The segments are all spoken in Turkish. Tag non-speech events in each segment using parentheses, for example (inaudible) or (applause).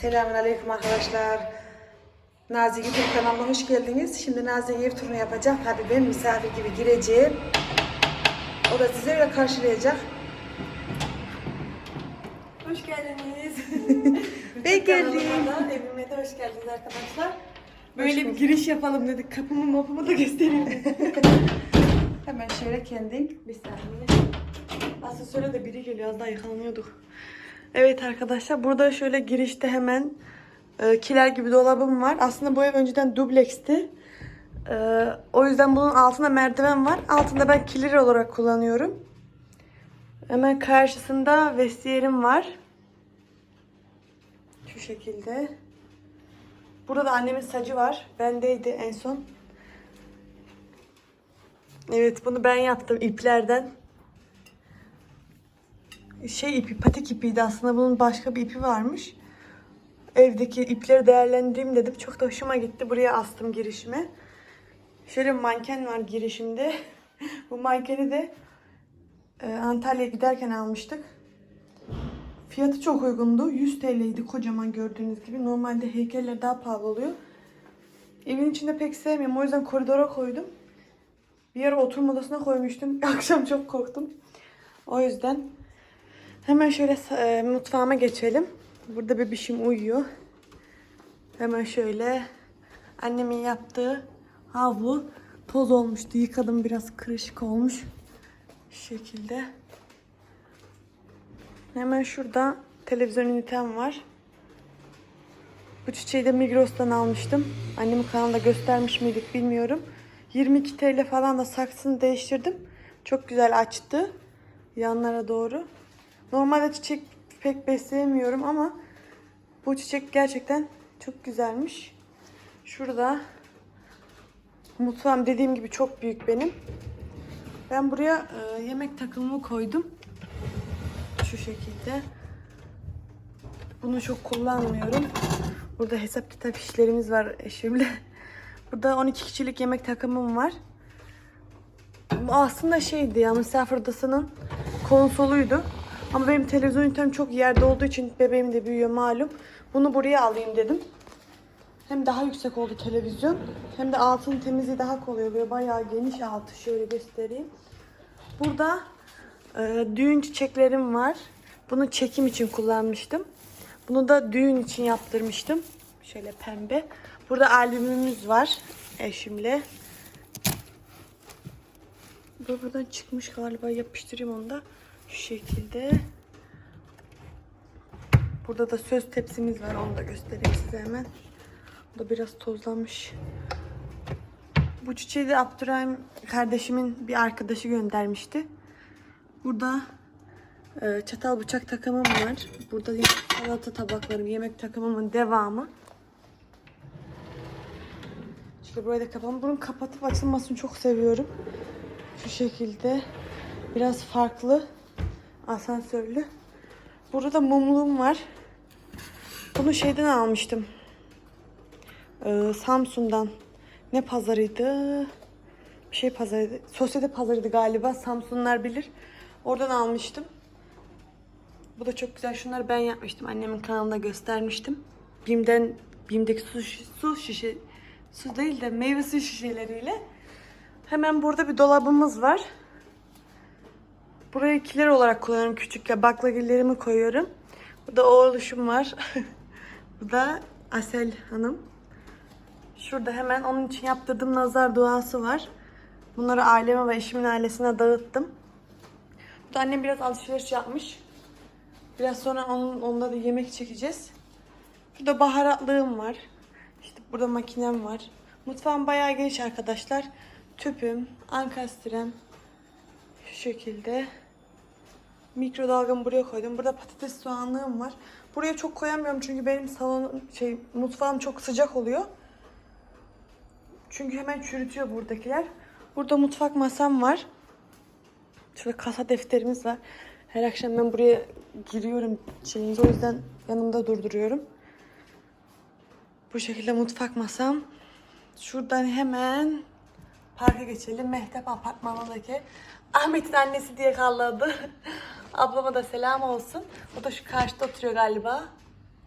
Selamünaleyküm arkadaşlar. Nazi YouTube kanalına hoş geldiniz. Şimdi Nazi ev turunu yapacak. Tabii ben misafir gibi gireceğim. O da sizi öyle karşılayacak. Hoş geldiniz. (laughs) Ben geldim. Kanalıma Evime de hoş geldiniz arkadaşlar. Böyle bir giriş yapalım dedik. Kapımı mapımı da göstereyim. (laughs) Hemen şöyle kendin. bir saniye. Asansöre de biri geliyor. Az daha yakalanıyorduk. Evet arkadaşlar burada şöyle girişte hemen e, kiler gibi dolabım var. Aslında bu ev önceden dubleksti. E, o yüzden bunun altında merdiven var. Altında ben kiler olarak kullanıyorum. Hemen karşısında vestiyerim var. Şu şekilde. Burada da annemin sacı var. Bendeydi en son. Evet bunu ben yaptım iplerden. Şey ipi, patik ipiydi aslında. Bunun başka bir ipi varmış. Evdeki ipleri değerlendireyim dedim. Çok da hoşuma gitti. Buraya astım girişime. Şöyle bir manken var girişimde. (laughs) Bu mankeni de e, Antalya'ya giderken almıştık. Fiyatı çok uygundu. 100 TL'ydi kocaman gördüğünüz gibi. Normalde heykeller daha pahalı oluyor. Evin içinde pek sevmiyorum. O yüzden koridora koydum. Bir ara oturma odasına koymuştum. (laughs) Akşam çok korktum. O yüzden hemen şöyle e, mutfağıma geçelim. Burada bebişim uyuyor. Hemen şöyle annemin yaptığı havlu toz olmuştu. Yıkadım biraz kırışık olmuş. Şu şekilde. Hemen şurada televizyon ünitem var. Bu çiçeği de Migros'tan almıştım. Annemin kanalında göstermiş miydik bilmiyorum. 22 TL falan da saksını değiştirdim. Çok güzel açtı. Yanlara doğru. Normalde çiçek pek besleyemiyorum ama bu çiçek gerçekten çok güzelmiş. Şurada mutfağım dediğim gibi çok büyük benim. Ben buraya e, yemek takımımı koydum. Şu şekilde. Bunu çok kullanmıyorum. Burada hesap kitap işlerimiz var eşimle. (laughs) Burada 12 kişilik yemek takımım var. Aslında şeydi ya misafir odasının konsoluydu. Ama benim televizyon ünitem çok yerde olduğu için bebeğim de büyüyor malum. Bunu buraya alayım dedim. Hem daha yüksek oldu televizyon. Hem de altın temizliği daha kolay oluyor. Bayağı geniş altı şöyle göstereyim. Burada e, düğün çiçeklerim var. Bunu çekim için kullanmıştım. Bunu da düğün için yaptırmıştım. Şöyle pembe. Burada albümümüz var eşimle. Bu buradan çıkmış galiba. Yapıştırayım onu da. Şu şekilde. Burada da söz tepsimiz var. Onu da göstereyim size hemen. Bu da biraz tozlanmış. Bu çiçeği de Abdurrahim kardeşimin bir arkadaşı göndermişti. Burada e, çatal bıçak takımım var. Burada salata tabaklarım, yemek takımımın devamı. İşte burayı da kapağım. Bunun kapatıp açılmasını çok seviyorum. Şu şekilde. Biraz farklı. Asansörlü. Burada da mumluğum var. Bunu şeyden almıştım. Ee, Samsun'dan. Ne pazarıydı? Bir şey pazarıydı. Sosyete pazarıydı galiba. Samsunlar bilir. Oradan almıştım. Bu da çok güzel. Şunları ben yapmıştım. Annemin kanalında göstermiştim. Bim'den Bim'deki su, su şişe su değil de meyve suyu şişeleriyle. Hemen burada bir dolabımız var. Burayı kiler olarak kullanıyorum. Küçük baklagillerimi koyuyorum. Burada oğluşum var. (laughs) Bu da Asel Hanım. Şurada hemen onun için yaptırdığım nazar duası var. Bunları aileme ve eşimin ailesine dağıttım. Burada annem biraz alışveriş yapmış. Biraz sonra onun, onunla da yemek çekeceğiz. Burada baharatlığım var. İşte burada makinem var. Mutfağım bayağı geniş arkadaşlar. Tüpüm, ankastrem. Şu şekilde. Mikrodalgamı buraya koydum. Burada patates soğanlığım var. Buraya çok koyamıyorum çünkü benim salonum şey mutfağım çok sıcak oluyor. Çünkü hemen çürütüyor buradakiler. Burada mutfak masam var. Şurada kasa defterimiz var. Her akşam ben buraya giriyorum şeyimizi o yüzden yanımda durduruyorum. Bu şekilde mutfak masam. Şuradan hemen parka geçelim. Mehtap apartmanındaki Ahmet'in annesi diye kalladı. (laughs) Ablama da selam olsun. O da şu karşıda oturuyor galiba.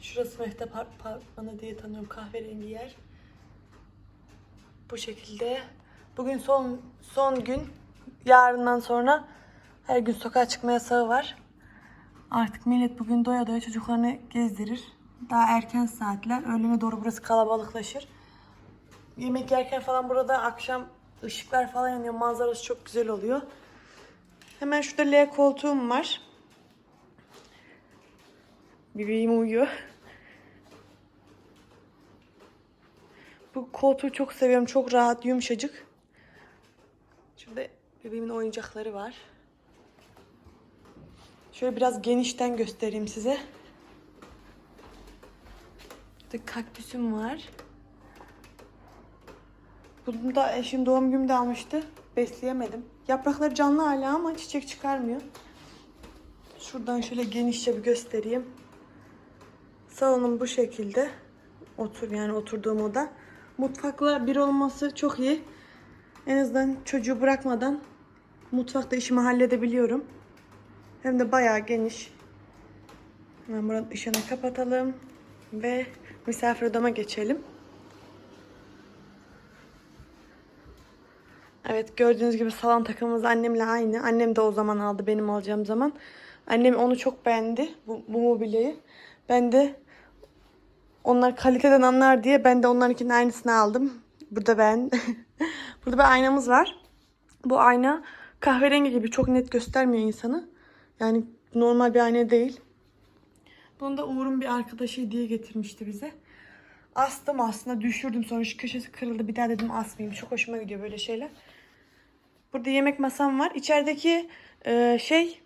Şurası Mehtap Apartmanı diye tanıyorum kahverengi yer. Bu şekilde. Bugün son son gün. Yarından sonra her gün sokağa çıkma yasağı var. Artık millet bugün doya doya çocuklarını gezdirir. Daha erken saatler. Öğlene doğru burası kalabalıklaşır. Yemek yerken falan burada akşam ışıklar falan yanıyor. Manzarası çok güzel oluyor. Hemen şurada L koltuğum var. Bebeğim uyuyor. Bu koltuğu çok seviyorum. Çok rahat, yumuşacık. Şurada bebeğimin oyuncakları var. Şöyle biraz genişten göstereyim size. Burada kaktüsüm var. Bunu da eşim doğum günümde almıştı. Besleyemedim. Yaprakları canlı hala ama çiçek çıkarmıyor. Şuradan şöyle genişçe bir göstereyim. Salonum bu şekilde. Otur yani oturduğum oda. Mutfakla bir olması çok iyi. En azından çocuğu bırakmadan mutfakta işimi halledebiliyorum. Hem de bayağı geniş. Hemen buranın ışığını kapatalım. Ve misafir odama geçelim. Evet gördüğünüz gibi salon takımımız annemle aynı. Annem de o zaman aldı benim alacağım zaman. Annem onu çok beğendi bu, bu mobilyayı. Ben de onlar kaliteden anlar diye ben de onlarınkinin aynısını aldım. Burada ben. (laughs) Burada bir aynamız var. Bu ayna kahverengi gibi çok net göstermiyor insanı. Yani normal bir ayna değil. Bunu da Uğur'un bir arkadaşı diye getirmişti bize. Astım aslında düşürdüm sonra şu köşesi kırıldı. Bir daha dedim asmayayım. Çok hoşuma gidiyor böyle şeyler. Burada yemek masam var. İçerideki e, şey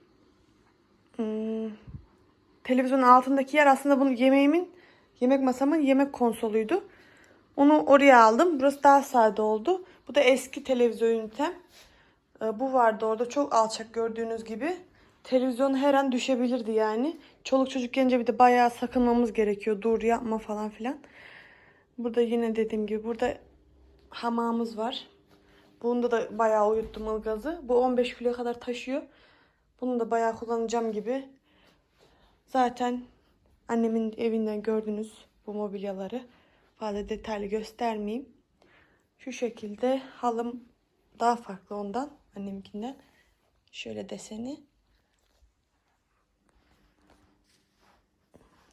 hmm, televizyonun altındaki yer aslında bunun yemeğimin yemek masamın yemek konsoluydu. Onu oraya aldım. Burası daha sade oldu. Bu da eski televizyon ünitem. E, bu vardı orada. Çok alçak gördüğünüz gibi. Televizyon her an düşebilirdi yani. Çoluk çocuk gelince bir de bayağı sakınmamız gerekiyor. Dur yapma falan filan. Burada yine dediğim gibi burada hamamımız var. Bunda da bayağı uyuttum ılgazı. Bu 15 kilo kadar taşıyor. Bunu da bayağı kullanacağım gibi. Zaten annemin evinden gördünüz bu mobilyaları. Fazla detaylı göstermeyeyim. Şu şekilde halım daha farklı ondan. Anneminkinden. Şöyle deseni.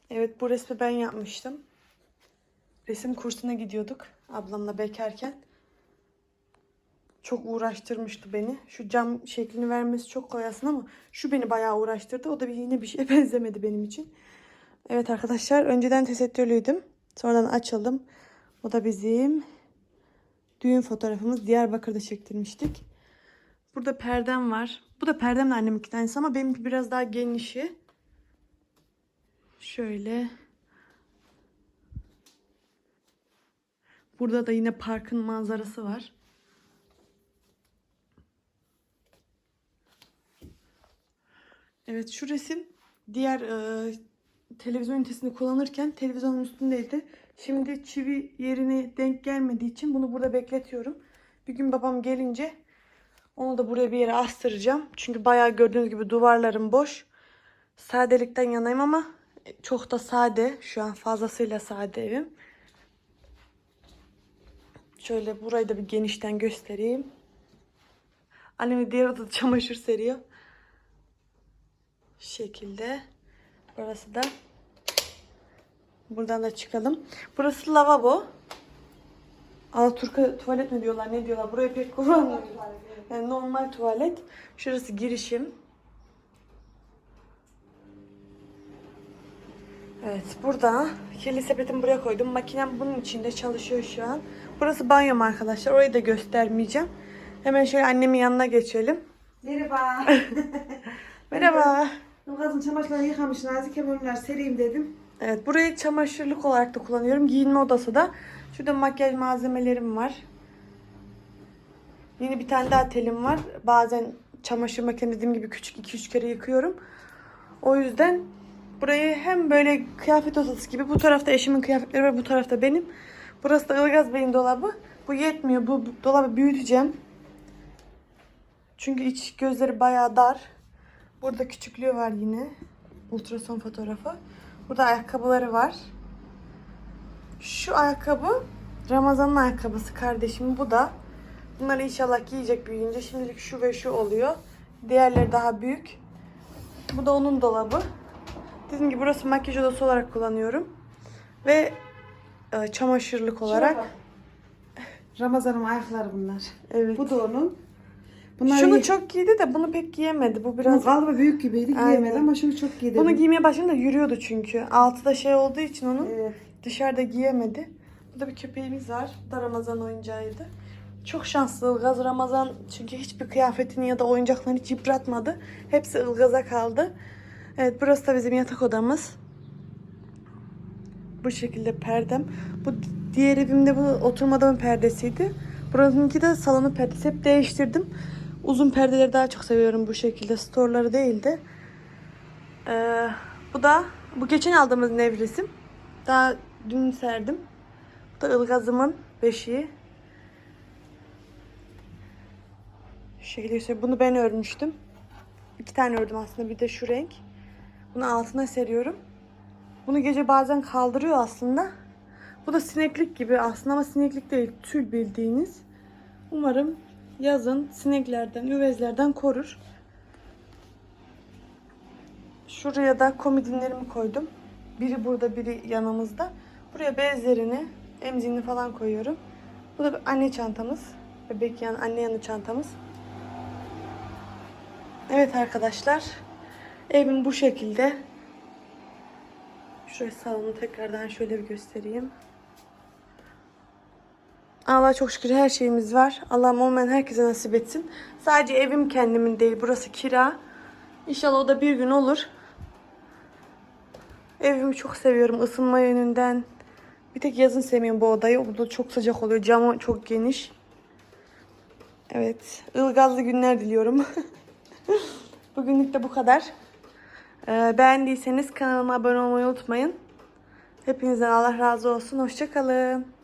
Evet bu resmi ben yapmıştım. Resim kursuna gidiyorduk ablamla bekarken. Çok uğraştırmıştı beni. Şu cam şeklini vermesi çok kolay aslında ama şu beni bayağı uğraştırdı. O da bir, yine bir şeye (laughs) benzemedi benim için. Evet arkadaşlar önceden tesettürlüydüm. Sonradan açıldım. O da bizim düğün fotoğrafımız. Diyarbakır'da çektirmiştik. Burada perdem var. Bu da perdem de annemin iki tanesi ama benimki biraz daha genişi. Şöyle. Burada da yine parkın manzarası var. Evet şu resim diğer e, televizyon ünitesini kullanırken televizyonun üstündeydi. Şimdi çivi yerine denk gelmediği için bunu burada bekletiyorum. Bir gün babam gelince onu da buraya bir yere astıracağım. Çünkü bayağı gördüğünüz gibi duvarlarım boş. Sadelikten yanayım ama çok da sade. Şu an fazlasıyla sade evim. Şöyle burayı da bir genişten göstereyim. Annem diğer odada çamaşır seriyor. Şu şekilde. Burası da. Buradan da çıkalım. Burası lavabo. Alaturka tuvalet mi diyorlar ne diyorlar. Burayı pek kullanmıyorum. Yani normal tuvalet. Şurası girişim. Evet burada kirli sepetimi buraya koydum. Makinem bunun içinde çalışıyor şu an. Burası banyom arkadaşlar. Orayı da göstermeyeceğim. Hemen şöyle annemin yanına geçelim. Merhaba. (laughs) Merhaba. Ilgaz'ın çamaşırlarını yıkamış Nazik bunlar sereyim dedim. Evet burayı çamaşırlık olarak da kullanıyorum. Giyinme odası da. Şurada makyaj malzemelerim var. Yeni bir tane daha telim var. Bazen çamaşır makine dediğim gibi küçük 2-3 kere yıkıyorum. O yüzden burayı hem böyle kıyafet odası gibi bu tarafta eşimin kıyafetleri ve bu tarafta benim. Burası da Ilgaz Bey'in dolabı. Bu yetmiyor. Bu bu dolabı büyüteceğim. Çünkü iç gözleri bayağı dar. Burada küçüklüğü var yine. Ultrason fotoğrafı. Burada ayakkabıları var. Şu ayakkabı Ramazan'ın ayakkabısı kardeşim. Bu da. Bunları inşallah giyecek büyüyünce. Şimdilik şu ve şu oluyor. Diğerleri daha büyük. Bu da onun dolabı. Dediğim gibi burası makyaj odası olarak kullanıyorum. Ve e, çamaşırlık olarak. (laughs) Ramazan'ın ayakları bunlar. Evet. Bu da onun. Bunlar Şunu iyi. çok giydi de bunu pek giyemedi. Bu Bunun biraz kalıbı büyük gibiydi Aynen. giyemedi ama şunu çok giydi. Bunu giymeye başladığında yürüyordu çünkü. Altı da şey olduğu için onun Evet. dışarıda giyemedi. Burada bir köpeğimiz var. Bu da Ramazan oyuncağıydı. Çok şanslı Ilgaz Ramazan çünkü hiçbir kıyafetini ya da oyuncaklarını hiç yıpratmadı. Hepsi Ilgaz'a kaldı. Evet burası da bizim yatak odamız. Bu şekilde perdem. Bu diğer evimde bu oturma odamın perdesiydi. Buranınki de salonun perdesi. Hep değiştirdim. Uzun perdeleri daha çok seviyorum bu şekilde. Storları değil de. Ee, bu da bu geçen aldığımız nevresim. Daha dün serdim. Bu da ılgazımın beşiği. Şu şekilde göstereyim. Bunu ben örmüştüm. İki tane ördüm aslında. Bir de şu renk. Bunu altına seriyorum. Bunu gece bazen kaldırıyor aslında. Bu da sineklik gibi aslında ama sineklik değil. Tül bildiğiniz. Umarım yazın sineklerden, üvezlerden korur. Şuraya da komodinlerimi koydum. Biri burada, biri yanımızda. Buraya bezlerini, emziğini falan koyuyorum. Bu da anne çantamız. Bebek yan, anne yanı çantamız. Evet arkadaşlar. Evim bu şekilde. Şuraya salonu tekrardan şöyle bir göstereyim. Allah çok şükür her şeyimiz var. Allah'ım olmayan herkese nasip etsin. Sadece evim kendimin değil. Burası kira. İnşallah o da bir gün olur. Evimi çok seviyorum ısınma yönünden. Bir tek yazın sevmiyorum bu odayı. Bu da çok sıcak oluyor. Camı çok geniş. Evet. ılgazlı günler diliyorum. (laughs) Bugünlük de bu kadar. Ee, beğendiyseniz kanalıma abone olmayı unutmayın. Hepinizden Allah razı olsun. Hoşçakalın.